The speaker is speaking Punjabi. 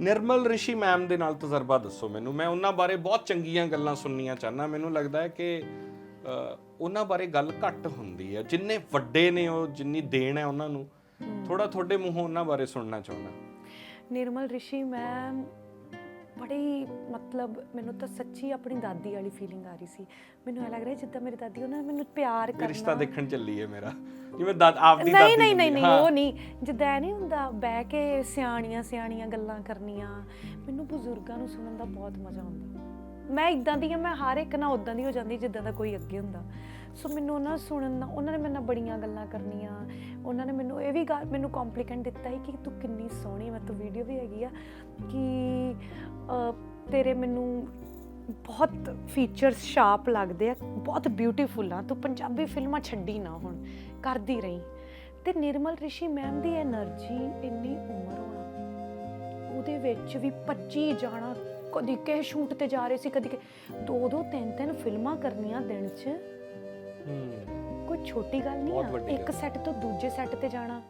ਨਿਰਮਲ ਰਿਸ਼ੀ ਮੈਮ ਦੇ ਨਾਲ ਤਜਰਬਾ ਦੱਸੋ ਮੈਨੂੰ। ਮੈਂ ਉਹਨਾਂ ਬਾਰੇ ਬਹੁਤ ਚੰਗੀਆਂ ਗੱਲਾਂ ਸੁਣਨੀਆਂ ਚਾਹਨਾ ਮੈਨੂੰ ਲੱਗਦਾ ਹੈ ਕਿ ਉਹਨਾਂ ਬਾਰੇ ਗੱਲ ਘੱਟ ਹੁੰਦੀ ਹੈ। ਜਿੰਨੇ ਵੱਡੇ ਨੇ ਉਹ ਜਿੰਨੀ ਦੇਣ ਹੈ ਉਹਨਾਂ ਨੂੰ। ਥੋੜਾ ਤੁਹਾਡੇ ਮੂੰਹੋਂ ਉਹਨਾਂ ਬਾਰੇ ਸੁਣਨਾ ਚਾਹੁੰਦਾ। ਨਿਰਮਲ ਰਿਸ਼ੀ ਮੈਮ ਬੜੀ ਮਤਲਬ ਮੈਨੂੰ ਤਾਂ ਸੱਚੀ ਆਪਣੀ ਦਾਦੀ ਵਾਲੀ ਫੀਲਿੰਗ ਆ ਰਹੀ ਸੀ। ਮੈਨੂੰ ਐ ਲੱਗ ਰਿਹਾ ਜਿੱਦਾਂ ਮੇਰੀ ਦਾਦੀ ਉਹਨਾਂ ਨੇ ਮੈਨੂੰ ਪਿਆਰ ਇਹ ਰਿਸ਼ਤਾ ਕਰਨਾ ਦੇਖਣ ਚੱਲੀ ਹੈ ਮੇਰਾ। ਜਿਵੇਂ ਦਾਦ ਆਪਦੀ ਦਾਦੀ ਨਹੀਂ ਨਹੀਂ ਨਹੀਂ ਹੈ। ਉਹ ਨਹੀਂ। ਜਿੱਦਾਂ ਨਹੀਂ ਹੁੰਦਾ ਬਹਿ ਕੇ ਸਿਆਣੀਆਂ ਸਿਆਣੀਆਂ ਗੱਲਾਂ ਕਰਨੀਆਂ। ਮੈਨੂੰ ਬਜ਼ੁਰਗਾਂ ਨੂੰ ਸੁਣਨ ਦਾ ਬਹੁਤ ਮਜ਼ਾ ਆਉਂਦਾ। ਮੈਂ ਇਦਾਂ ਦੀ ਆ ਮੈਂ ਹਰ ਇੱਕ ਨਾਲ ਉਦਾਂ ਦੀ ਹੋ ਜਾਂਦੀ ਜਿੱਦਾਂ ਦਾ ਕੋਈ ਅੱਗੇ ਹੁੰਦਾ। ਸੋ ਮੈਨੂੰ ਉਹਨਾਂ ਸੁਣਨ ਦਾ ਉਹਨਾਂ ਨੇ ਮੇਰੇ ਨਾਲ ਬੜੀਆਂ ਗੱਲਾਂ ਕਰਨੀਆਂ। ਉਹਨਾਂ ਨੇ ਮੈਨੂੰ ਇਹ ਵੀ ਮੈਨੂੰ ਕੰਪਲੀਮੈਂਟ ਦਿੱਤਾ ਸੀ ਕਿ ਤੂੰ ਕਿੰਨੀ ਸੋਹਣੀ ਮੈਂ ਤਾਂ ਵੀਡੀਓ ਵੀ ਹੈਗੀ ਆ ਕਿ ਤੇਰੇ ਮੈਨੂੰ ਬਹੁਤ ਫੀਚਰਸ ਸ਼ਾਰਪ ਲੱਗਦੇ ਆ ਬਹੁਤ ਬਿਊਟੀਫੁਲ ਆ। ਤੂੰ ਪੰਜਾਬੀ ਫਿਲਮਾਂ ਛੱਡੀ ਨਾ ਹੁਣ ਕਰਦੀ ਰਹੀ। ਤੇ ਨਿਰਮਲ ਰਿਸ਼ੀ ਮੈਮ ਦੀ એનર્ਜੀ ਇੰਨੀ ਉਮਰ ਹੋਣਾ ਉਹਦੇ ਵਿੱਚ ਵੀ 25 ਜਾਣਾ ਕਦੀ ਕਿਸੇ ਸ਼ੂਟ ਤੇ ਜਾ ਰਹੇ ਸੀ ਕਦੀ ਦੋ ਦੋ ਤਿੰਨ ਤਿੰਨ ਫਿਲਮਾਂ ਕਰਨੀਆਂ ਦਿਨ 'ਚ। ਕੋਈ ਛੋਟੀ ਗੱਲ ਨਹੀਂ ਆ ਇੱਕ ਸੈੱਟ ਤੋਂ ਦੂਜੇ ਸੈੱਟ ਤੇ ਜਾਣਾ।